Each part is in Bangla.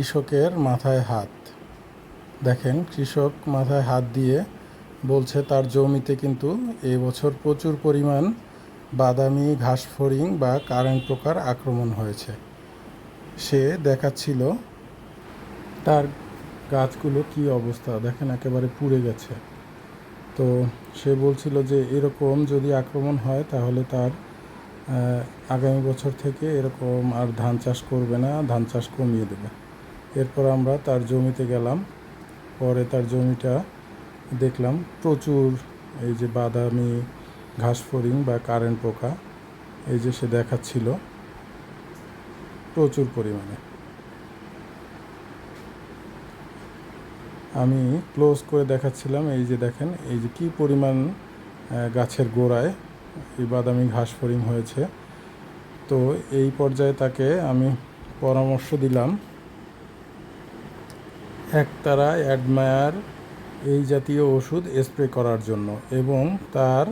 কৃষকের মাথায় হাত। দেখেন, কৃষক মাথায় হাত দিয়ে বলছে, তার জমিতে কিন্তু এবছর প্রচুর পরিমাণ বাদামি ঘাস ফড়িং বা কারেন্ট পোকার আক্রমণ হয়েছে। সে দেখাচ্ছিল তার গাছগুলো কি অবস্থা। দেখেন, একেবারে পুড়ে গেছে। তো সে বলছিল যে, এরকম যদি আক্রমণ হয়, তাহলে তার আগামী বছর থেকে এরকম আর ধান চাষ করবে না, ধান চাষ কমিয়ে দেবে। এরপর আমরা তার জমিতে গেলাম। পরে তার জমিটা দেখলাম প্রচুর এই যে বাদামি ঘাস ফড়িং বা কারেন্ট পোকা, এই যে সে দেখাচ্ছিল প্রচুর পরিমাণে। আমি ক্লোজ করে দেখাচ্ছিলাম, এই যে দেখেন, এই যে কি পরিমাণ গাছের গোড়ায় এই বাদামি ঘাস ফড়িং হয়েছে। তো এই পর্যায়ে তাকে আমি পরামর্শ দিলাম একতারা অ্যাডমায়ার এই জাতীয় ওষুধ স্প্রে করার জন্য এবং তার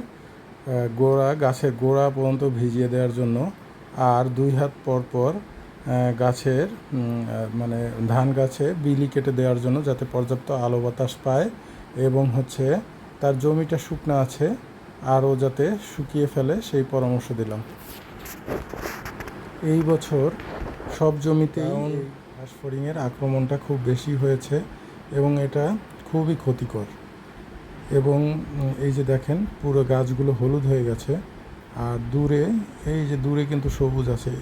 গোড়া, গাছের গোড়া পর্যন্ত ভিজিয়ে দেওয়ার জন্য আর দুই হাত পর পর গাছের মানে ধান গাছে বিলি কেটে দেওয়ার জন্য যাতে পর্যাপ্ত আলো বাতাস পায় এবং হচ্ছে তার জমিটা শুকনো আছে, আরও যাতে শুকিয়ে ফেলে সেই পরামর্শ দিলাম। এই বছর সব জমিতেই ঘাসফড়িংয়ের আক্রমণটা খুব বেশি হয়েছে এবং এটা খুবই ক্ষতিকর। এবং এই যে দেখেন, পুরো গাছগুলো হলুদ হয়ে গেছে আর দূরে, এই যে দূরে কিন্তু সবুজ আছে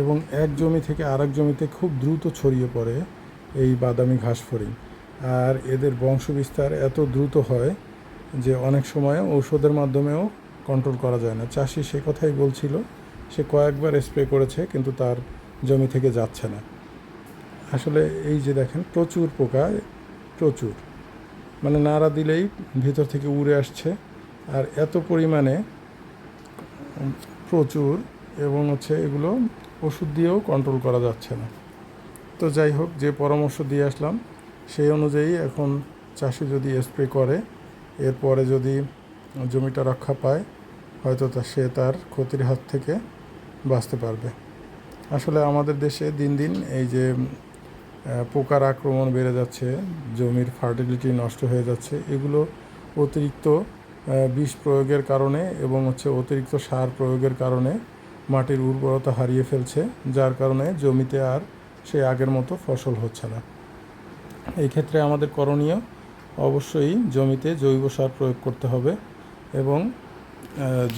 এবং এক জমি থেকে আরেক জমিতে খুব দ্রুত ছড়িয়ে পড়ে এই বাদামি ঘাস ফড়িং আর এদের বংশবিস্তার এত দ্রুত হয় যে অনেক সময় ঔষধের মাধ্যমেও কন্ট্রোল করা যায় না। চাষি সে কথাই বলছিল, সে কয়েকবার স্প্রে করেছে কিন্তু তার জমি থেকে যাচ্ছে না। আসলে এই যে দেখেন, প্রচুর পোকা, প্রচুর। মানে নাড়া দিলেই ভিতর থেকে উড়ে আসছে। আর এত পরিমাণে প্রচুর এবং হচ্ছে এগুলো ওষুধ দিয়েও কন্ট্রোল করা যাচ্ছে না। তো যাই হোক, যে পরামর্শ দিয়ে আসলাম, সেই অনুযায়ী এখন চাষি যদি স্প্রে করে, এরপরে যদি জমিটা রক্ষা পায়, হয়তো তা সে তার ক্ষতির হাত থেকে বাঁচতে পারবে। আসলে আমাদের দেশে দিন দিন এই যে পোকার আক্রমণ বেড়ে যাচ্ছে, জমির ফার্টিলিটি নষ্ট হয়ে যাচ্ছে। এগুলো অতিরিক্ত বিষ প্রয়োগের কারণে এবং হচ্ছে অতিরিক্ত সার প্রয়োগের কারণে মাটির উর্বরতা হারিয়ে ফেলছে, যার কারণে জমিতে আর সেই আগের মতো ফসল হচ্ছে না। এই ক্ষেত্রে আমাদের করণীয় অবশ্যই জমিতে জৈব সার প্রয়োগ করতে হবে এবং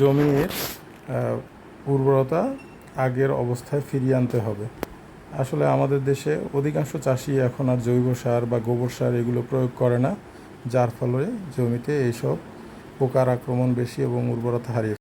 জমির উর্বরতা আগের অবস্থায় ফিরিয়ে আনতে হবে। আসলে আমাদের দেশে অধিকাংশ চাষি এখন আর জৈব সার বা গোবর সার এগুলো প্রয়োগ করে না, যার ফলে জমিতে এইসব পোকার আক্রমণ বেশি এবং উর্বরতা হারিয়ে